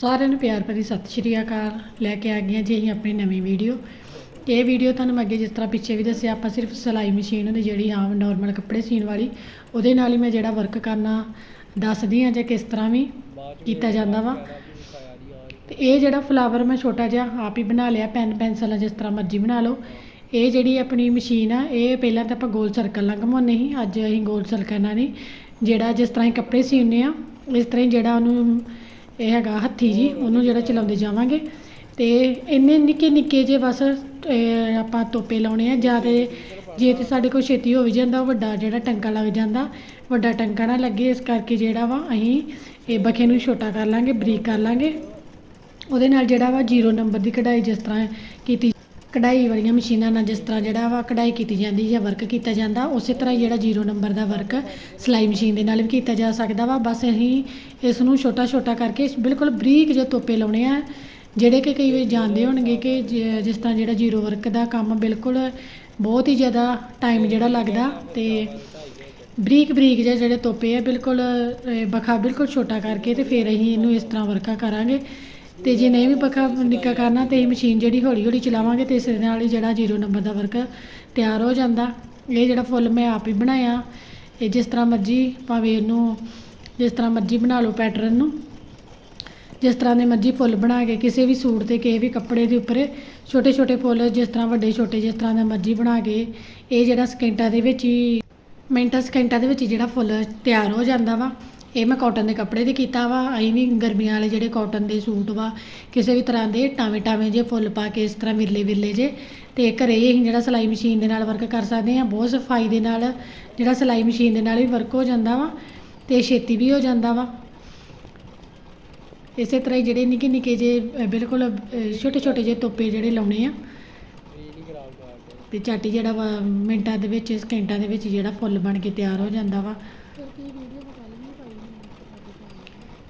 ਸਾਰਿਆਂ ਨੂੰ ਪਿਆਰ ਭਰੀ ਸਤਿ ਸ਼੍ਰੀ ਅਕਾਲ। ਲੈ ਕੇ ਆ ਗਈਆਂ ਜੀ ਅਸੀਂ ਆਪਣੀ ਨਵੀਂ ਵੀਡੀਓ। ਇਹ ਵੀਡੀਓ ਤੁਹਾਨੂੰ ਅੱਗੇ ਜਿਸ ਤਰ੍ਹਾਂ ਪਿੱਛੇ ਵੀ ਦੱਸਿਆ, ਆਪਾਂ ਸਿਰਫ ਸਿਲਾਈ ਮਸ਼ੀਨ ਹੁੰਦੀ ਜਿਹੜੀ ਆਮ ਨਾਰਮਲ ਕੱਪੜੇ ਸੀਣ ਵਾਲੀ, ਉਹਦੇ ਨਾਲ ਹੀ ਮੈਂ ਜਿਹੜਾ ਵਰਕ ਕਰਨਾ ਦੱਸਦੀ ਹਾਂ ਜੇ ਕਿਸ ਤਰ੍ਹਾਂ ਵੀ ਕੀਤਾ ਜਾਂਦਾ ਵਾ। ਤੇ ਇਹ ਜਿਹੜਾ ਫਲਾਵਰ ਮੈਂ ਛੋਟਾ ਜਿਹਾ ਆਪ ਹੀ ਬਣਾ ਲਿਆ ਪੈਨ ਪੈਨਸਲ ਜਿਸ ਤਰ੍ਹਾਂ ਮਰਜ਼ੀ ਬਣਾ ਲਓ। ਇਹ ਜਿਹੜੀ ਆਪਣੀ ਮਸ਼ੀਨ ਆ, ਇਹ ਪਹਿਲਾਂ ਤਾਂ ਆਪਾਂ ਗੋਲ ਸਰਕਲ ਨਾਲ ਘੁਮਾਉਂਦੇ ਸੀ, ਅੱਜ ਅਸੀਂ ਗੋਲ ਸਰਕਲ ਨਾਲ ਨਹੀਂ ਜਿਹੜਾ ਜਿਸ ਤਰ੍ਹਾਂ ਹੀ ਕੱਪੜੇ ਸੀਉਂਦੇ ਆ ਇਸ ਤਰ੍ਹਾਂ ਹੀ ਜਿਹੜਾ ਉਹਨੂੰ ਇਹ ਹੈਗਾ ਹੱਥੀ ਜੀ, ਉਹਨੂੰ ਜਿਹੜਾ ਚਲਾਉਂਦੇ ਜਾਵਾਂਗੇ। ਤੇ ਇੰਨੇ ਨਿੱਕੇ ਨਿੱਕੇ ਜੇ ਬਸ ਆਪਾਂ ਤੋਪੇ ਲਾਉਣੇ ਆ, ਜਾਂ ਤੇ ਜੇ ਤੇ ਸਾਡੇ ਕੋਲ ਛੇਤੀ ਹੋ ਵੀ ਜਾਂਦਾ, ਉਹ ਵੱਡਾ ਜਿਹੜਾ ਟੰਕਾ ਲੱਗ ਜਾਂਦਾ, ਵੱਡਾ ਟੰਕਾ ਨਾ ਲੱਗੇ, ਇਸ ਕਰਕੇ ਜਿਹੜਾ ਵਾ ਅਸੀਂ ਇਹ ਬਖੇ ਨੂੰ ਛੋਟਾ ਕਰ ਲਾਂਗੇ, ਬਰੀਕ ਕਰ ਲਾਂਗੇ। ਉਹਦੇ ਨਾਲ ਜਿਹੜਾ ਵਾ ਜ਼ੀਰੋ ਨੰਬਰ ਦੀ ਕਢਾਈ ਜਿਸ ਤਰ੍ਹਾਂ ਕੀਤੀ ਕਢਾਈ ਵਾਲੀਆਂ ਮਸ਼ੀਨਾਂ ਨਾਲ ਜਿਸ ਤਰ੍ਹਾਂ ਜਿਹੜਾ ਵਾ ਕਢਾਈ ਕੀਤੀ ਜਾਂਦੀ ਜਾਂ ਵਰਕ ਕੀਤਾ ਜਾਂਦਾ ਉਸੇ ਤਰ੍ਹਾਂ ਹੀ ਜਿਹੜਾ ਜ਼ੀਰੋ ਨੰਬਰ ਦਾ ਵਰਕ ਸਿਲਾਈ ਮਸ਼ੀਨ ਦੇ ਨਾਲ ਵੀ ਕੀਤਾ ਜਾ ਸਕਦਾ ਵਾ। ਬਸ ਅਸੀਂ ਇਸ ਨੂੰ ਛੋਟਾ ਛੋਟਾ ਕਰਕੇ ਬਿਲਕੁਲ ਬਰੀਕ ਜਿਹੇ ਤੋਪੇ ਲਾਉਣੇ ਆ ਜਿਹੜੇ ਕਿ ਕਈ ਵਾਰ ਜਾਣਦੇ ਹੋਣਗੇ ਕਿ ਜਿਸ ਤਰ੍ਹਾਂ ਜਿਹੜਾ ਜ਼ੀਰੋ ਵਰਕ ਦਾ ਕੰਮ ਬਿਲਕੁਲ ਬਹੁਤ ਹੀ ਜ਼ਿਆਦਾ ਟਾਈਮ ਜਿਹੜਾ ਲੱਗਦਾ ਤੇ ਬਰੀਕ ਬਰੀਕ ਜਿਹੇ ਜਿਹੜੇ ਤੋਪੇ ਆ ਬਿਲਕੁਲ ਅਹ, ਬਖਾ ਬਿਲਕੁਲ ਛੋਟਾ ਕਰਕੇ ਤੇ ਫਿਰ ਅਸੀਂ ਇਹਨੂੰ ਇਸ ਤਰ੍ਹਾਂ ਵਰਕਾ ਕਰਾਂਗੇ। ਤੇ ਜੇ ਨਹੀਂ ਵੀ ਪੱਖਾ ਨਿੱਕਾ ਕਰਨਾ ਤੇ ਇਹ ਮਸ਼ੀਨ ਜਿਹੜੀ ਹੌਲੀ ਹੌਲੀ ਚਲਾਵਾਂਗੇ ਤੇ ਇਸ ਦੇ ਨਾਲ ਹੀ ਜਿਹੜਾ ਜ਼ੀਰੋ ਨੰਬਰ ਦਾ ਵਰਕ ਤਿਆਰ ਹੋ ਜਾਂਦਾ। ਇਹ ਜਿਹੜਾ ਫੁੱਲ ਮੈਂ ਆਪ ਹੀ ਬਣਾਇਆ, ਇਹ ਜਿਸ ਤਰ੍ਹਾਂ ਮਰਜ਼ੀ ਭਾਵੇਂ ਇਹਨੂੰ ਜਿਸ ਤਰ੍ਹਾਂ ਮਰਜ਼ੀ ਬਣਾ ਲਓ ਪੈਟਰਨ ਨੂੰ। ਜਿਸ ਤਰ੍ਹਾਂ ਦੇ ਮਰਜ਼ੀ ਫੁੱਲ ਬਣਾ ਕੇ, ਕਿਸੇ ਵੀ ਸੂਟ ਤੇ, ਕਿਸੇ ਵੀ ਕੱਪੜੇ ਦੇ ਉੱਪਰ ਛੋਟੇ ਛੋਟੇ ਫੁੱਲ ਜਿਸ ਤਰ੍ਹਾਂ ਵੱਡੇ ਛੋਟੇ ਜਿਸ ਤਰ੍ਹਾਂ ਦਾ ਮਰਜ਼ੀ ਬਣਾ ਕੇ, ਇਹ ਜਿਹੜਾ ਸਕਿੰਟਾਂ ਦੇ ਵਿੱਚ ਹੀ, ਮਿੰਟਾਂ ਸਕਿੰਟਾਂ ਦੇ ਵਿੱਚ ਹੀ ਜਿਹੜਾ ਫੁੱਲ ਤਿਆਰ ਹੋ ਜਾਂਦਾ ਵਾ। ਇਹ ਮੈਂ ਕਾਟਨ ਦੇ ਕੱਪੜੇ ਤੇ ਕੀਤਾ ਵਾ ਅਸੀਂ ਵੀ ਗਰਮੀਆਂ ਵਾਲੇ ਜਿਹੜੇ ਕਾਟਨ ਦੇ ਸੂਟ ਵਾ। ਕਿਸੇ ਵੀ ਤਰ੍ਹਾਂ ਦੇ ਟਾਵੇਂ ਟਾਵੇਂ ਜੇ ਫੁੱਲ ਪਾ ਕੇ ਇਸ ਤਰ੍ਹਾਂ ਵਿਰਲੇ ਵਿਰਲੇ ਜੇ। ਤੇ ਘਰੇ ਹੀ ਅਸੀਂ ਜਿਹੜਾ ਸਿਲਾਈ ਮਸ਼ੀਨ ਦੇ ਨਾਲ ਵਰਕ ਕਰ ਸਕਦੇ ਹਾਂ, ਬਹੁਤ ਸਫ਼ਾਈ ਦੇ ਨਾਲ ਜਿਹੜਾ ਸਿਲਾਈ ਮਸ਼ੀਨ ਦੇ ਨਾਲ ਵੀ ਵਰਕ ਹੋ ਜਾਂਦਾ ਵਾ ਤੇ ਛੇਤੀ ਵੀ ਹੋ ਜਾਂਦਾ ਵਾ। ਇਸੇ ਤਰ੍ਹਾਂ ਹੀ ਜਿਹੜੇ ਨਿੱਕੇ ਨਿੱਕੇ ਜੇ ਬਿਲਕੁਲ ਛੋਟੇ ਛੋਟੇ ਜਿਹੇ ਤੋਪੇ ਜਿਹੜੇ ਲਾਉਣੇ ਆ। ਤੇ ਝਾਟੀ ਜਿਹੜਾ ਵਾ, ਮਿੰਟਾਂ ਦੇ ਵਿੱਚ, ਸਕਿੰਟਾਂ ਦੇ ਵਿੱਚ ਜਿਹੜਾ ਫੁੱਲ ਬਣ ਕੇ ਤਿਆਰ ਹੋ ਜਾਂਦਾ ਵਾ।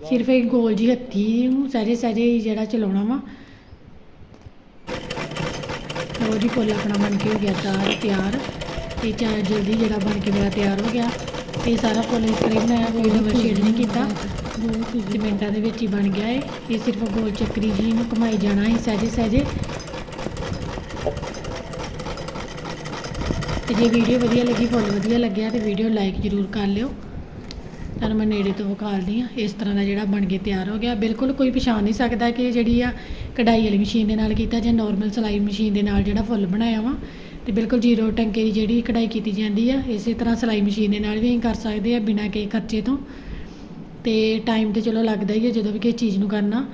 ਸਿਰਫ ਇੱਕ ਗੋਲ ਜੀ ਹੱਥੀ ਨੂੰ ਸਹਿਜੇ ਸਹਿਜੇ ਹੀ ਜਿਹੜਾ ਚਲਾਉਣਾ ਵਾ। ਉਹ ਜੀ ਫੁੱਲ ਆਪਣਾ ਬਣ ਕੇ ਹੋ ਗਿਆ ਤਿਆਰ ਤਿਆਰ। ਤੇ ਚਾ ਜਲਦੀ ਜਿਹੜਾ ਬਣ ਕੇ ਮੇਰਾ ਤਿਆਰ ਹੋ ਗਿਆ। ਇਹ ਸਾਰਾ ਫੁੱਲ ਇਸ ਤਰ੍ਹਾਂ ਹੀ ਬਣਾਇਆ ਕੋਈ ਨੰਬਰ ਸ਼ੇਡ ਨਹੀਂ ਕੀਤਾ। ਤੇ ਮਿੰਟਾਂ ਦੇ ਵਿੱਚ ਹੀ ਬਣ ਗਿਆ ਇਹ। ਇਹ ਸਿਰਫ ਗੋਲ ਚੱਕਰੀ ਜੀ ਨੂੰ ਘੁਮਾਈ ਜਾਣਾ ਹੈ ਸਹਿਜੇ ਸਹਿਜੇ। ਤੇ ਜੇ ਵੀਡੀਓ ਵਧੀਆ ਲੱਗੀ ਫੁੱਲ ਵਧੀਆ ਲੱਗਿਆ ਤੇ ਵੀਡੀਓ ਲਾਈਕ ਜ਼ਰੂਰ ਕਰ ਲਿਓ। ਤੁਹਾਨੂੰ ਮੈਂ ਨੇੜੇ ਤੋਂ ਵਿਖਾਲਦੀ ਆ ਇਸ ਤਰ੍ਹਾਂ ਦਾ ਜਿਹੜਾ ਬਣ ਕੇ ਤਿਆਰ ਹੋ ਗਿਆ। ਬਿਲਕੁਲ ਕੋਈ ਪਛਾਣ ਨਹੀਂ ਸਕਦਾ ਕਿ ਜਿਹੜੀ ਆ ਕਢਾਈ ਵਾਲੀ ਮਸ਼ੀਨ ਦੇ ਨਾਲ ਕੀਤਾ ਜਾਂ ਨਾਰਮਲ ਸਿਲਾਈ ਮਸ਼ੀਨ ਦੇ ਨਾਲ ਜਿਹੜਾ ਫੁੱਲ ਬਣਾਇਆ ਵਾ। ਤੇ ਬਿਲਕੁਲ ਜ਼ੀਰੋ ਟੰਕੇ ਦੀ ਜਿਹੜੀ ਕਢਾਈ ਕੀਤੀ ਜਾਂਦੀ ਆ, ਇਸੇ ਤਰ੍ਹਾਂ ਸਿਲਾਈ ਮਸ਼ੀਨ ਦੇ ਨਾਲ ਵੀ ਅਸੀਂ ਕਰ ਸਕਦੇ ਆ ਬਿਨਾਂ ਕਿਸੇ ਖਰਚੇ ਤੋਂ। ਤੇ ਟਾਈਮ ਤੇ ਚਲੋ ਲੱਗਦਾ ਹੀ ਹੈ ਜਦੋਂ ਵੀ ਕਿਸੇ ਚੀਜ਼ ਨੂੰ ਕਰਨਾ।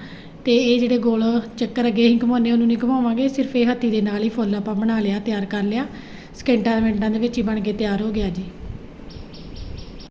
ਤੇ ਇਹ ਜਿਹੜੇ ਗੋਲ ਚੱਕਰ ਅੱਗੇ ਅਸੀਂ ਘੁਮਾਉਂਦੇ ਉਹਨੂੰ ਨਹੀਂ ਘੁਮਾਵਾਂਗੇ। ਸਿਰਫ ਇਹ ਹੱਥੀ ਦੇ ਨਾਲ ਹੀ ਫੁੱਲ ਆਪਾਂ ਬਣਾ ਲਿਆ, ਤਿਆਰ ਕਰ ਲਿਆ। ਸਕਿੰਟਾਂ ਮਿੰਟਾਂ ਦੇ ਵਿੱਚ ਹੀ ਬਣ ਕੇ ਤਿਆਰ ਹੋ ਗਿਆ ਜੀ।